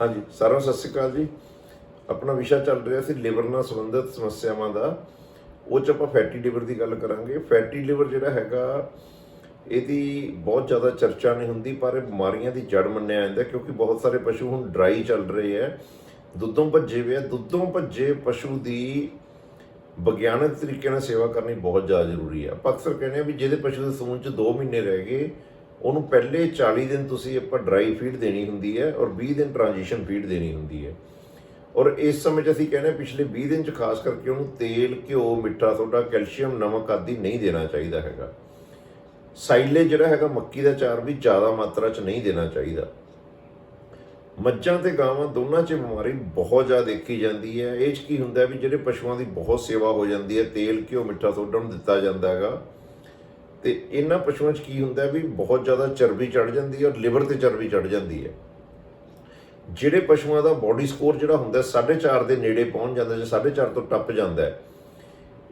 ਹਾਂਜੀ, ਸਾਰਿਆਂ ਨੂੰ ਸਤਿ ਸ਼੍ਰੀ ਅਕਾਲ ਜੀ। ਆਪਣਾ ਵਿਸ਼ਾ ਚੱਲ ਰਿਹਾ ਸੀ ਲਿਵਰ ਨਾਲ ਸੰਬੰਧਿਤ ਸਮੱਸਿਆਵਾਂ ਦਾ। ਉਹ ਚ ਆਪਾਂ ਫੈਟੀ ਲਿਵਰ ਦੀ ਗੱਲ ਕਰਾਂਗੇ। ਫੈਟੀ ਲਿਵਰ ਜਿਹੜਾ ਹੈਗਾ, ਇਹਦੀ ਬਹੁਤ ਜ਼ਿਆਦਾ ਚਰਚਾ ਨਹੀਂ ਹੁੰਦੀ, ਪਰ ਇਹ ਬਿਮਾਰੀਆਂ ਦੀ ਜੜ ਮੰਨਿਆ ਜਾਂਦਾ, ਕਿਉਂਕਿ ਬਹੁਤ ਸਾਰੇ ਪਸ਼ੂ ਹੁਣ ਡਰਾਈ ਚੱਲ ਰਹੇ ਆ। ਦੁੱਧੋਂ ਭੱਜੇ ਹੋਏ ਆ। ਦੁੱਧੋਂ ਭੱਜੇ ਪਸ਼ੂ ਦੀ ਵਿਗਿਆਨਕ ਤਰੀਕੇ ਨਾਲ ਸੇਵਾ ਕਰਨੀ ਬਹੁਤ ਜ਼ਿਆਦਾ ਜ਼ਰੂਰੀ ਹੈ ਆਪਾਂ ਅਕਸਰ ਕਹਿੰਦੇ ਆ ਵੀ ਜਿਹਦੇ ਪਸ਼ੂ ਦੇ ਸੂਣ ਚ 2 ਮਹੀਨੇ ਰਹਿ ਗਏ ਉਹਨੂੰ ਪਹਿਲੇ 40 ਦਿਨ ਤੁਸੀਂ ਆਪਾਂ ਡਰਾਈ ਫੀਡ ਦੇਣੀ ਹੁੰਦੀ ਹੈ ਔਰ 20 ਦਿਨ ਟ੍ਰਾਂਜੀਸ਼ਨ ਫੀਡ ਦੇਣੀ ਹੁੰਦੀ ਹੈ। ਔਰ ਇਸ ਸਮੇਂ 'ਚ ਅਸੀਂ ਕਹਿੰਦੇ ਹਾਂ ਪਿਛਲੇ 20 ਦਿਨ 'ਚ ਖਾਸ ਕਰਕੇ ਉਹਨੂੰ ਤੇਲ, ਘਿਓ, ਮਿੱਠਾ, ਸੋਡਾ, ਕੈਲਸ਼ੀਅਮ, ਨਮਕ ਆਦਿ ਨਹੀਂ ਦੇਣਾ ਚਾਹੀਦਾ ਹੈਗਾ। ਸਾਈਲੇ ਜਿਹੜਾ ਹੈਗਾ ਮੱਕੀ ਦਾ ਚਾਰ ਵੀ ਜ਼ਿਆਦਾ ਮਾਤਰਾ 'ਚ ਨਹੀਂ ਦੇਣਾ ਚਾਹੀਦਾ। ਮੱਝਾਂ ਤੇ ਗਾਵਾਂ ਦੋਨਾਂ 'ਚ ਬਿਮਾਰੀ ਬਹੁਤ ਜ਼ਿਆਦਾ ਦੇਖੀ ਜਾਂਦੀ ਹੈ। ਇਹ 'ਚ ਕੀ ਹੁੰਦਾ ਵੀ ਜਿਹੜੇ ਪਸ਼ੂਆਂ ਦੀ ਬਹੁਤ ਸੇਵਾ ਹੋ ਜਾਂਦੀ ਹੈ, ਤੇਲ, ਘਿਓ, ਮਿੱਠਾ, ਸੋਡਾ ਨੂੰ ਦਿੱਤਾ ਜਾਂਦਾ ਹੈਗਾ। ਤੇ ਇਹਨਾਂ ਪਸ਼ੂਆਂ 'ਚ ਕੀ ਹੁੰਦਾ ਵੀ ਬਹੁਤ ਜ਼ਿਆਦਾ ਚਰਬੀ ਚੜ ਜਾਂਦੀ ਹੈ ਔਰ ਲਿਵਰ ਤੇ ਚਰਬੀ ਚੜ ਜਾਂਦੀ ਹੈ। ਜਿਹੜੇ ਪਸ਼ੂਆਂ ਦਾ ਬਾਡੀ ਸਕੋਰ ਜਿਹੜਾ ਹੁੰਦਾ 4.5 ਦੇ ਨੇੜੇ ਪਹੁੰਚ ਜਾਂਦਾ ਜਾਂ 4.5 ਤੋਂ ਟੱਪ ਜਾਂਦਾ ਹੈ,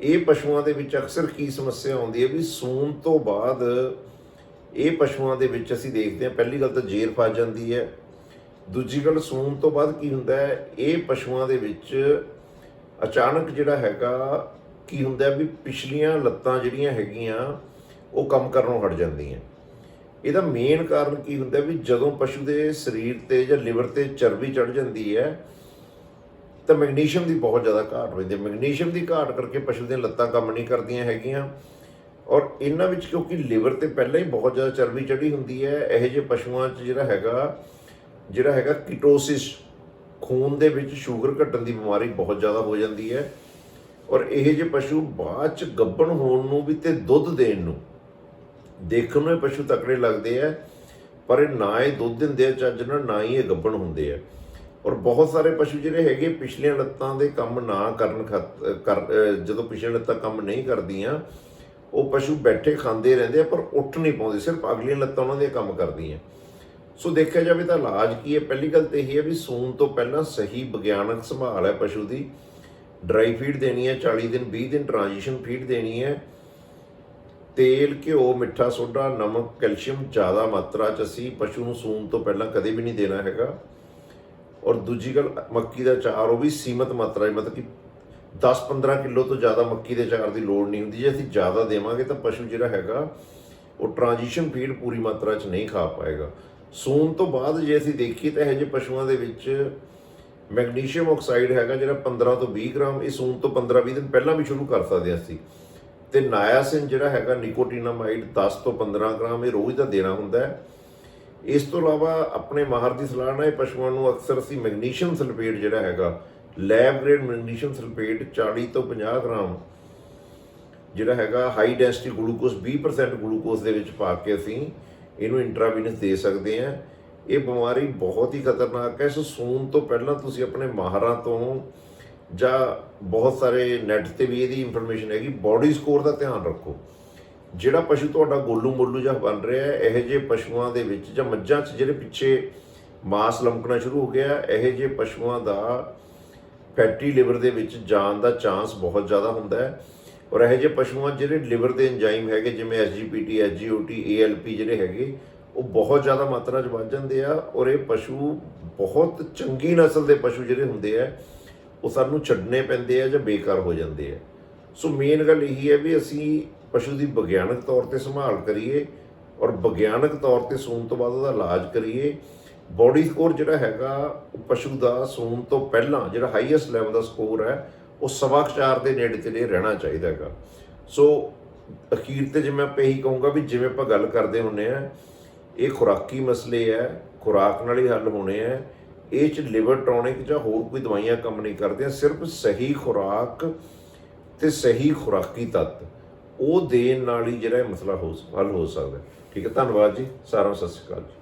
ਇਹ ਪਸ਼ੂਆਂ ਦੇ ਵਿੱਚ ਅਕਸਰ ਕੀ ਸਮੱਸਿਆ ਆਉਂਦੀ ਹੈ ਵੀ ਸੂਣ ਤੋਂ ਬਾਅਦ ਇਹ ਪਸ਼ੂਆਂ ਦੇ ਵਿੱਚ ਅਸੀਂ ਦੇਖਦੇ ਹਾਂ, ਪਹਿਲੀ ਗੱਲ ਤਾਂ ਜੇਰ ਫਸ ਜਾਂਦੀ ਹੈ, ਦੂਜੀ ਗੱਲ ਸੂਣ ਤੋਂ ਬਾਅਦ ਕੀ ਹੁੰਦਾ ਹੈ, ਇਹ ਪਸ਼ੂਆਂ ਦੇ ਵਿੱਚ ਅਚਾਨਕ ਜਿਹੜਾ ਹੈਗਾ ਕੀ ਹੁੰਦਾ ਵੀ ਪਿਛਲੀਆਂ ਲੱਤਾਂ ਜਿਹੜੀਆਂ ਹੈਗੀਆਂ ਉਹ ਕੰਮ ਕਰਨੋਂ ਹਟ ਜਾਂਦੀ ਹੈ ਇਹਦਾ ਮੇਨ ਕਾਰਨ ਕੀ ਹੁੰਦਾ ਵੀ ਜਦੋਂ ਪਸ਼ੂ ਦੇ ਸਰੀਰ ਤੇ ਜਾਂ ਲਿਵਰ ਤੇ ਚਰਬੀ ਚੜ ਜਾਂਦੀ ਹੈ, ਤਾਂ ਮੈਗਨੀਸ਼ੀਅਮ ਦੀ ਬਹੁਤ ਜ਼ਿਆਦਾ ਘਾਟ ਹੋ ਜਾਂਦੀ ਹੈ। ਮੈਗਨੀਸ਼ੀਅਮ ਦੀ ਘਾਟ ਕਰਕੇ ਪਸ਼ੂ ਦੀਆਂ ਲੱਤਾਂ ਕੰਮ ਨਹੀਂ ਕਰਦੀਆਂ ਹੈਗੀਆਂ ਔਰ ਇਹਨਾਂ ਵਿੱਚ ਕਿਉਂਕਿ ਲਿਵਰ ਤੇ ਪਹਿਲਾਂ ਹੀ ਬਹੁਤ ਜ਼ਿਆਦਾ ਚਰਬੀ ਚੜੀ ਹੁੰਦੀ ਹੈ, ਇਹੋ ਜਿਹੇ ਪਸ਼ੂਆਂ 'ਚ ਜਿਹੜਾ ਹੈਗਾ ਜਿਹੜਾ ਹੈਗਾ ਕੀਟੋਸਿਸ ਖੂਨ ਦੇ ਵਿੱਚ ਸ਼ੂਗਰ ਘਟਣ ਦੀ ਬਿਮਾਰੀ ਬਹੁਤ ਜ਼ਿਆਦਾ ਹੋ ਜਾਂਦੀ ਹੈ ਔਰ ਇਹ ਜਿਹੇ ਪਸ਼ੂ ਬਾਅਦ 'ਚ ਗੱਬਣ ਹੋਣ ਨੂੰ ਵੀ ਤੇ ਦੁੱਧ ਦੇਣ ਨੂੰ ਦੇਖਣ ਨੂੰ ਇਹ ਪਸ਼ੂ ਤਕੜੇ ਲੱਗਦੇ ਆ, ਪਰ ਇਹ ਨਾ ਇਹ ਦੁੱਧ ਦਿੰਦੇ ਆ, ਚੱਜ ਨਾਲ ਨਾ ਹੀ ਇਹ ਗੱਬਣ ਹੁੰਦੇ ਆ। ਔਰ ਬਹੁਤ ਸਾਰੇ ਪਸ਼ੂ ਜਿਹੜੇ ਹੈਗੇ ਪਿਛਲੀਆਂ ਲੱਤਾਂ ਦੇ ਕੰਮ ਨਾ ਕਰਨ ਖਾਤ- ਕਰ ਜਦੋਂ ਪਿਛਲੀਆਂ ਲੱਤਾਂ ਕੰਮ ਨਹੀਂ ਕਰਦੀਆਂ, ਉਹ ਪਸ਼ੂ ਬੈਠੇ ਖਾਂਦੇ ਰਹਿੰਦੇ ਆ, ਪਰ ਉੱਠ ਨਹੀਂ ਪਾਉਂਦੇ, ਸਿਰਫ ਅਗਲੀਆਂ ਲੱਤਾਂ ਉਹਨਾਂ ਦੇ ਕੰਮ ਕਰਦੀਆਂ। ਸੋ ਦੇਖਿਆ ਜਾਵੇ ਤਾਂ ਇਲਾਜ ਕੀ ਹੈ? ਪਹਿਲੀ ਗੱਲ ਤੇ ਇਹ ਹੈ ਵੀ ਸੂਣ ਤੋਂ ਪਹਿਲਾਂ ਸਹੀ ਵਿਗਿਆਨਕ ਸੰਭਾਲ ਹੈ ਪਸ਼ੂ ਦੀ। ਡਰਾਈ ਫੀਡ ਦੇਣੀ ਹੈ 40 ਦਿਨ 20 ਦਿਨ ਟ੍ਰਾਂਜੀਸ਼ਨ ਫੀਡ ਦੇਣੀ ਹੈ। ਤੇਲ, ਘਿਓ, ਮਿੱਠਾ ਸੋਡਾ, ਨਮਕ, ਕੈਲਸ਼ੀਅਮ ਜ਼ਿਆਦਾ ਮਾਤਰਾ ਚ ਅਸੀਂ ਪਸ਼ੂ ਨੂੰ ਸੂਣ ਤੋਂ ਪਹਿਲਾਂ ਕਦੇ ਵੀ ਨਹੀਂ ਦੇਣਾ ਹੈਗਾ। ਔਰ ਦੂਜੀ ਗੱਲ, ਮੱਕੀ ਦਾ ਚਾਰ ਉਹ ਵੀ ਸੀਮਤ ਮਾਤਰਾ 'ਚ, ਮਤਲਬ ਕਿ 10-15 ਕਿਲੋ ਤੋਂ ਜ਼ਿਆਦਾ ਮੱਕੀ ਦੇ ਚਾਰ ਦੀ ਲੋੜ ਨਹੀਂ ਹੁੰਦੀ। ਜੇ ਅਸੀਂ ਜ਼ਿਆਦਾ ਦੇਵਾਂਗੇ ਤਾਂ ਪਸ਼ੂ ਜਿਹੜਾ ਹੈਗਾ, ਉਹ ਟ੍ਰਾਂਜੀਸ਼ਨ ਫੀਡ ਪੂਰੀ ਮਾਤਰਾ 'ਚ ਨਹੀਂ ਖਾ ਪਾਏਗਾ। ਸੂਣ ਤੋਂ ਬਾਅਦ ਜੇ ਅਸੀਂ ਦੇਖੀਏ ਤਾਂ ਇਹ ਜਿਹੇ ਪਸ਼ੂਆਂ ਦੇ ਵਿੱਚ ਮੈਗਨੀਸ਼ੀਅਮ ਆਕਸਾਈਡ ਹੈਗਾ ਜਿਹੜਾ 15 ਤੋਂ 20 ਗ੍ਰਾਮ, ਇਹ ਸੂਣ ਤੋਂ 15-20 ਦਿਨ ਪਹਿਲਾਂ ਵੀ ਸ਼ੁਰੂ ਕਰ ਸਕਦੇ ਹਾਂ ਅਸੀਂ। ਤੇ ਨਾਇਆਸਿਨ ਜਿਹੜਾ ਹੈਗਾ ਨਿਕੋਟੀਨਾਮਾਈਡ 10 ਤੋਂ 15 ਗ੍ਰਾਮ, ਇਹ ਰੋਜ਼ ਦਾ ਦੇਣਾ ਹੁੰਦਾ ਹੈ। ਇਸ ਤੋਂ ਇਲਾਵਾ ਆਪਣੇ ਮਾਹਰ ਦੀ ਸਲਾਹ ਨਾਲ ਇਹ ਪਸ਼ੂਆਂ ਨੂੰ ਅਕਸਰ ਅਸੀਂ ਮੈਗਨੀਸ਼ੀਅਮ ਸਲਫੇਟ ਜਿਹੜਾ ਹੈਗਾ, ਲੈਬ ਗ੍ਰੇਡ ਮੈਗਨੀਸ਼ੀਅਮ ਸਲਫੇਟ 40 ਤੋਂ 50 ਗ੍ਰਾਮ ਜਿਹੜਾ ਹੈਗਾ ਹਾਈ ਡੈਂਸਿਟੀ ਗਲੂਕੋਜ਼ 20% ਗਲੂਕੋਜ਼ ਦੇ ਵਿੱਚ ਪਾ ਕੇ ਅਸੀਂ ਇਹਨੂੰ ਇੰਟਰਾਵੀਨਸ ਦੇ ਸਕਦੇ ਹਾਂ। ਇਹ ਬਿਮਾਰੀ ਬਹੁਤ ਹੀ ਖਤਰਨਾਕ ਹੈ। ਸੋ ਸੂਣ ਤੋਂ ਪਹਿਲਾਂ ਤੁਸੀਂ ਆਪਣੇ ਮਾਹਰਾਂ ਤੋਂ ਜਾਂ ਬਹੁਤ ਸਾਰੇ ਨੈਟ ਤੇ ਵੀ ਇਹਦੀ ਇਨਫੋਰਮੇਸ਼ਨ ਹੈਗੀ ਬਾਡੀ ਸਕੋਰ ਦਾ ਧਿਆਨ ਰੱਖੋ। ਜਿਹੜਾ ਪਸ਼ੂ ਤੁਹਾਡਾ ਗੋਲੂ ਮੋਲੂ ਜਾਂ ਬਣ ਰਿਹਾ ਹੈ, ਇਹੋ ਜਿਹੇ ਪਸ਼ੂਆਂ ਦੇ ਵਿੱਚ ਜਾਂ ਮੱਝਾਂ 'ਚ ਜਿਹੜੇ ਪਿੱਛੇ ਮਾਸ ਲਮਕਣਾ ਸ਼ੁਰੂ ਹੋ ਗਿਆ, ਇਹੋ ਜਿਹੇ ਪਸ਼ੂਆਂ ਦਾ ਫੈਟੀ ਲਿਵਰ ਦੇ ਵਿੱਚ ਜਾਣ ਦਾ ਚਾਂਸ ਬਹੁਤ ਜ਼ਿਆਦਾ ਹੁੰਦਾ ਹੈ। ਔਰ ਇਹੋ ਜਿਹੇ ਪਸ਼ੂਆਂ ਜਿਹੜੇ ਲਿਵਰ ਦੇ ਐਂਜ਼ਾਈਮ ਹੈਗੇ, ਜਿਵੇਂ ਐਸਜੀਪੀਟੀ ਐਸਜੀਓਟੀ ਏਐਲਪੀ ਜਿਹੜੇ ਹੈਗੇ, ਉਹ ਬਹੁਤ ਜ਼ਿਆਦਾ ਮਾਤਰਾ 'ਚ ਵੱਧ ਜਾਂਦੇ ਆ। ਔਰ ਇਹ ਪਸ਼ੂ ਬਹੁਤ ਚੰਗੀ ਨਸਲ ਦੇ ਪਸ਼ੂ ਜਿਹੜੇ ਹੁੰਦੇ ਆ ਉਹ ਸਾਨੂੰ ਛੱਡਣੇ ਪੈਂਦੇ ਆ ਜਾਂ ਬੇਕਾਰ ਹੋ ਜਾਂਦੇ ਆ। ਸੋ ਮੇਨ ਗੱਲ ਇਹੀ ਹੈ ਵੀ ਅਸੀਂ ਪਸ਼ੂ ਦੀ ਵਿਗਿਆਨਕ ਤੌਰ ਤੇ ਸੰਭਾਲ ਕਰੀਏ ਔਰ ਵਿਗਿਆਨਕ ਤੌਰ ਤੇ ਸੂਣ ਤੋਂ ਬਾਅਦ ਉਹਦਾ ਇਲਾਜ ਕਰੀਏ। ਬੋਡੀ ਸਕੋਰ ਜਿਹੜਾ ਹੈਗਾ, ਉਹ ਪਸ਼ੂ ਦਾ ਸੂਣ ਤੋਂ ਪਹਿਲਾਂ ਜਿਹੜਾ ਹਾਈਐਸਟ ਲੈਵਲ ਦਾ ਸਕੋਰ ਹੈ, ਉਹ ਸਵਾ ਕੁ ਦੇ ਨੇੜੇ ਤੇੜੇ ਰਹਿਣਾ ਚਾਹੀਦਾ ਹੈਗਾ। ਸੋ ਅਖੀਰ ਤੇ ਜਿਵੇਂ ਆਪਾਂ ਇਹੀ ਕਹੂੰਗਾ ਵੀ ਜਿਵੇਂ ਆਪਾਂ ਗੱਲ ਕਰਦੇ ਹੁੰਨੇ ਆ, ਇਹ ਖੁਰਾਕੀ ਮਸਲੇ ਹੈ, ਖੁਰਾਕ ਨਾਲ ਹੀ ਹੱਲ ਹੋਣੇ ਆ ਇਹ ਚ ਲਿਵਰ ਟੌਨਿਕ ਜਾਂ ਹੋਰ ਕੋਈ ਦਵਾਈਆਂ ਕੰਮ ਨਹੀਂ ਕਰਦੀਆਂ, ਸਿਰਫ ਸਹੀ ਖੁਰਾਕ ਤੇ ਸਹੀ ਖੁਰਾਕੀ ਤੱਤ। ਉਹ ਦੇਣ ਨਾਲ ਹੀ ਜਿਹੜਾ ਇਹ ਮਸਲਾ ਹੋ ਹੱਲ ਹੋ ਸਕਦਾ। ਠੀਕ ਹੈ, ਧੰਨਵਾਦ ਜੀ, ਸਾਰਿਆਂ ਨੂੰ ਸਤਿ ਸ਼੍ਰੀ ਅਕਾਲ ਜੀ।